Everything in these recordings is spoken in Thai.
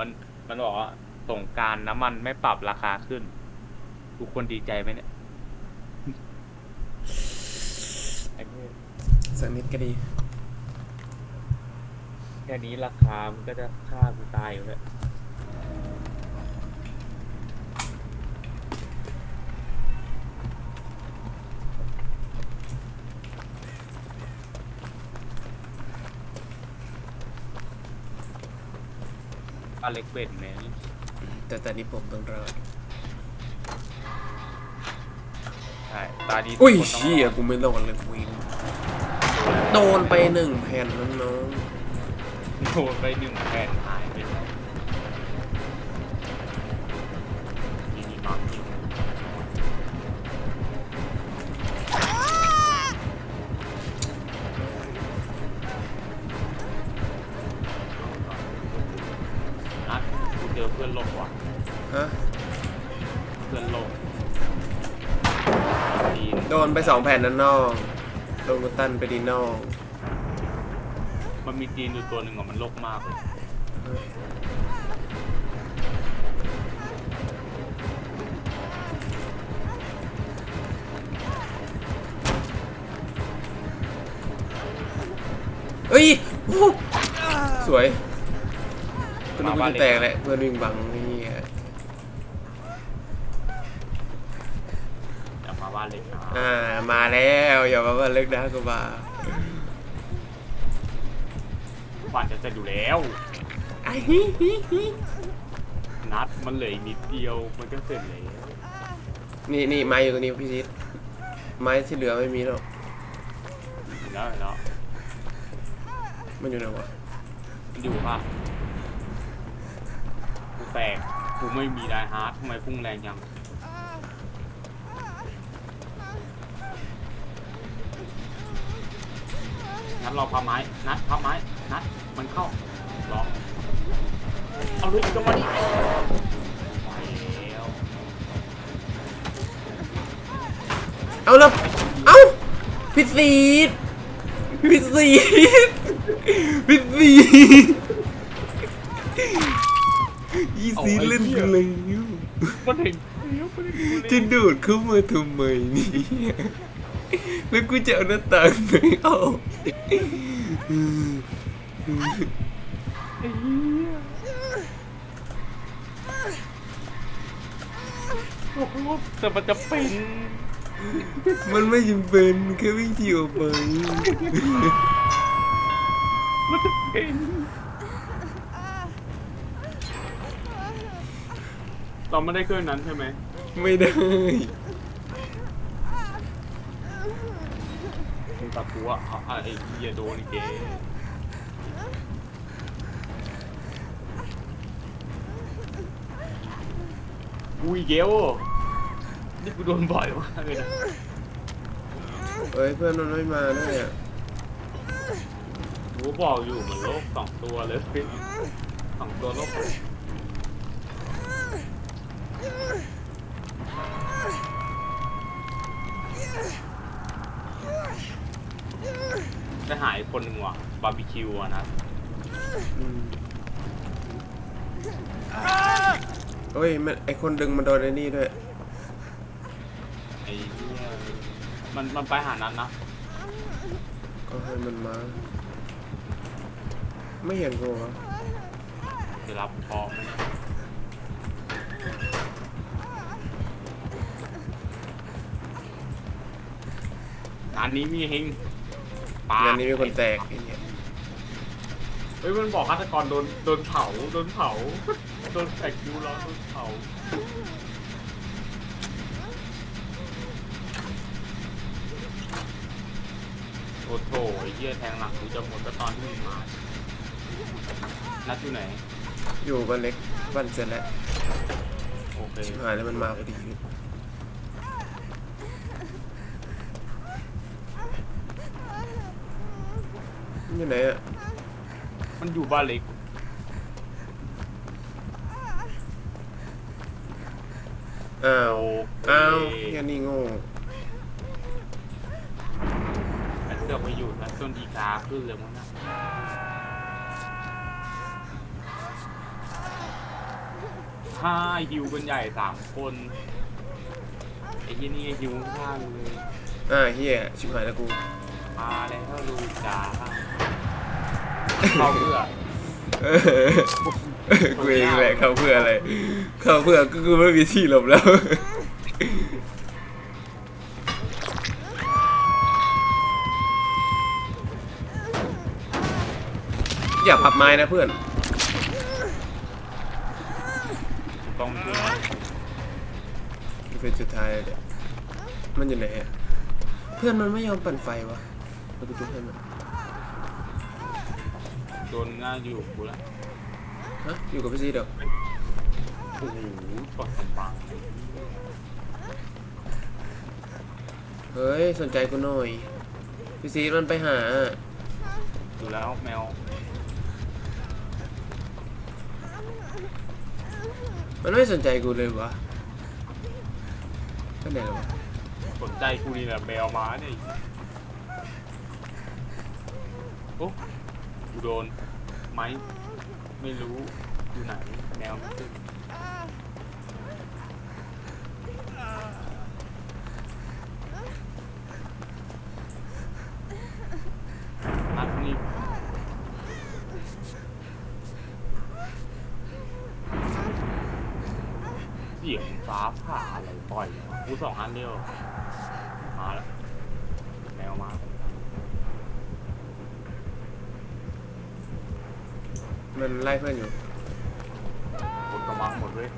มันมันบอกว่าสงกรารน้ำมันไม่ปรับราคาขึ้น ทุกคนดีใจไหมเนี่ยไอ้เนี่ยสักนิดก็ดี แค่นี้ราคามันก็จะฆ่ากูตายอยู่แล้ว อเล็กเบนแมนแต่ตอนนี้ผมต้องรอดใช่ตาดีอุ้ยทุกคนต้งเชี่ยกูไม่รอดเลยวินโดนไปหนึ่งแผ่นน้องโดนไปหนึ่งแผ่นหายไปแล้ว นโดนไปสองแผ่นนั่นน้องโดนกูตันไปดีน้องมันมีจีนอยู่ตัวหนึ่งอะมันโลกมากเลยเอ้ยโอ้สวยกูนึกว่าจะแตกแหละเพื่อนวิ่งบังนี่ อย่ามาบ้านเล็กนะอ่ามาแล้วอย่ามาว่าเลิกนะกูบาบ้านจะเสร็จอยู่แล้วไอ้ฮิฮิฮินัดมันเหลืออีกนิดเดียวมันก็เสร็จแล้วนี่นี่ไม้อยู่ตรงนี้พี่ชิดไม้ที่เหลือไม่มีหรอกเห็นแล้วเห็นแล้วมันอยู่ไหนวะมันอยู่ป่ะกูแตกกูไม่มีไดฮาร์ดทำไมพุ่งแรงยัง นัดรอพับไม้ นัดพับไม้ นัดมันเข้ารอเอาเลยจังหวะนี้ไปแล้วเอาแล้วเอาพี่ซีดพี่ซีดพี่ซีดอีซีดเล่นกันเลยมันเห็นแล้วมันเห็นจะโดดเข้ามาทำไมเนี่ย แล้วกูจะเอาหน้าต่างไหนเอาไอ้เหี้ยโอ้โหแต่มันจะเป็น มันไม่จำเป็นแค่วิ่งเที่ยวไปมันจะเป็นเราไม่ได้เครื่องนั้นใช่ไหม ไม่ได้ มึง ตัดกูอะเอาอะไอ้เหี้ยโดนไอ้เก๋อุ้ยเกลนี่กูโดนบ่อยมากเลยนะเอ้ยเพื่อนมันไม่มาด้วยอะกูบอกอยู่เหมือนโลกสองตัวเลยสองตัวโลก จะหายคนหนึ่งว่ะบาร์บีคิวอะนะอืมเฮ้ยมันไอคนดึงมันโดนไอ้นี่ด้วย ไอ้เหี้ยมันมันไปหานั้นนะก็ให้มันมา ไม่เห็นกูเหรอจะรับพอไหมงานนี้มีเฮง ปางานนี้มีคนแตกไอ้เหี้ยเฮ้ยมันบอกฆาตกรโดนโดนเผาโดนเผาโดนแตกคิวแล้วโดนเผาโอ้โถไอ้เหี้ยแทงหลังกูจะหมดก็ตอนที่มึงมานัดอยู่ไหน อยู่บ้านเล็กบ้านเสร็จแล้วโอเคหายแล้วมันมาพอดี อยู่ไหนอะมันอยู่บ้านเล็กอ้าวโอเคอ้าวแค่นี้โง่แต่เสือกไปอยู่นะต้นดีกาขึ้นเลยมั้งนะห้าฮิวกันใหญ่สามคนไอ้ที่นี่ฮิวข้างเลยอ่าเฮียชิบหายแล้วกูมาแล้วลูกจ๋า เข้าเพื่อเออกูเองแหละเข้าเพื่ออะไรเข้าเพื่อก็คือไม่มีที่หลบแล้วอย่าพับไม้นะเพื่อนต้องเพื่อเป็นสุดท้ายเลยเนี่ยมันอยู่ไหนอะเพื่อนมันไม่ยอมปั่นไฟวะเราไปดูเพื่อนมัน โดนง่ายอยู่กูละฮะอยู่กับพี่ซีเดี๋ยวโอ้โหกดกำบังเฮ้ยสนใจกูหน่อยพี่ซีมันไปหาดูแล้วแมวมันไม่สนใจกูเลยวะไปไหนแล้ววะสนใจกูนี่แหละแมวมาเนี่ยโอ้กู โดนไหมไม่รู้อยู่ไหนแมวไม่ขึ้นนัดนี่เสียงฟ้าผ่าอะไรปล่อยกูสองอันเดียวมาแล้วแมวมา มันไล่เพื่อนอยู่คนกำลังหมดเลย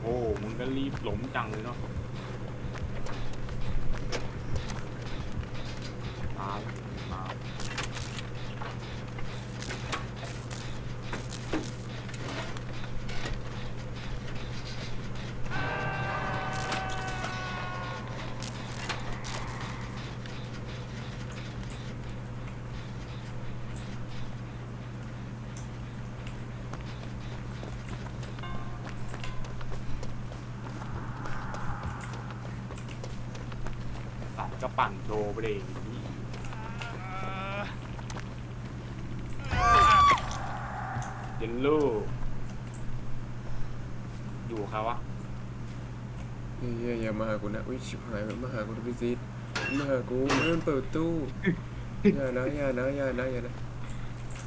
โอ้ มึงก็รีบหลงจังเลยเนาะ ก็ปั่นโดไปเลยเยลโล่อยู่เขาวะเฮ้ยอย่าอย่ามาหากูนะอุ้ยชิบหายมันมาหากูนะพี่ซีมาหากูมันเปิดประตู้อย่านะอย่านะอย่านะอย่านะ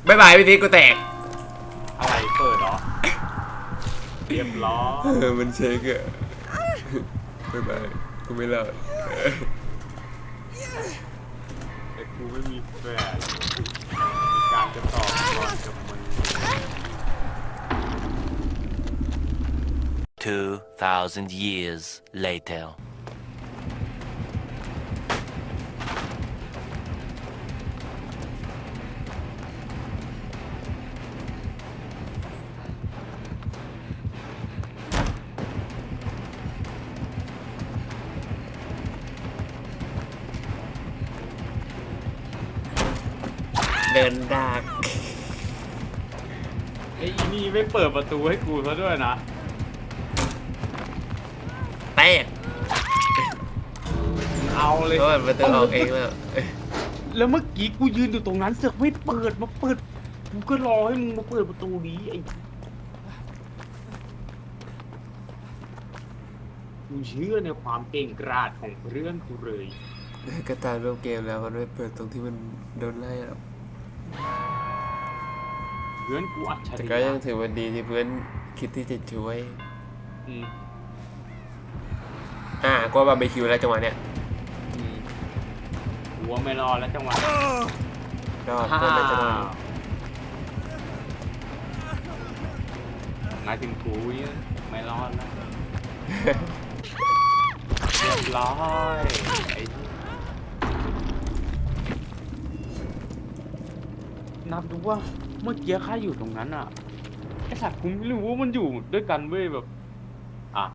บายบายพี่ซีกูแตกอะไรเปิดเหรอเรียบร้อย เออมันเช็คอะบายบายกูไม่รอด แต่กูไม่มีแฟนมีการจะตอบก่อนกับมึง2,000 years later. เดินดากไอ้ยอีนี่ไม่เปิดประตูให้กูซะด้วยนะแตกเอาเลยเพราะมันประตูออกเองแล้วแล้วเมื่อกี้กูยืนอยู่ตรงนั้นเสือกไม่เปิดมาเปิดกูก็รอให้มึงมาเปิดประตูนี้ไอ้กูเชื่อในความเก่งกราดของเพื่อนกูเลย ก็ตามรูปเกมแล้วมันไม่เปิดตรงที่มันโดนไล่หรอก เพื่อนกูอัจฉแต่ริก็ยะยังถือว่าดีที่เพื่อนคิดที่จะช่วย อืมอ่าก็บาร์บีคิวแล้วจังหวะเนี้ยอืมกูว่าไม่รอดแล้วจังหวะรอดเพื่อนน่าจะรอดหมายถึงกูเนี่ยไม่รอดแล้วเรียบร้อยไอ้ นับดูว่าเมื่อกี้ข้าอยู่ตรงนั้นอะไอสัตว์กูไม่รู้ว่ามันอยู่ด้วยกันเว้ยแบบ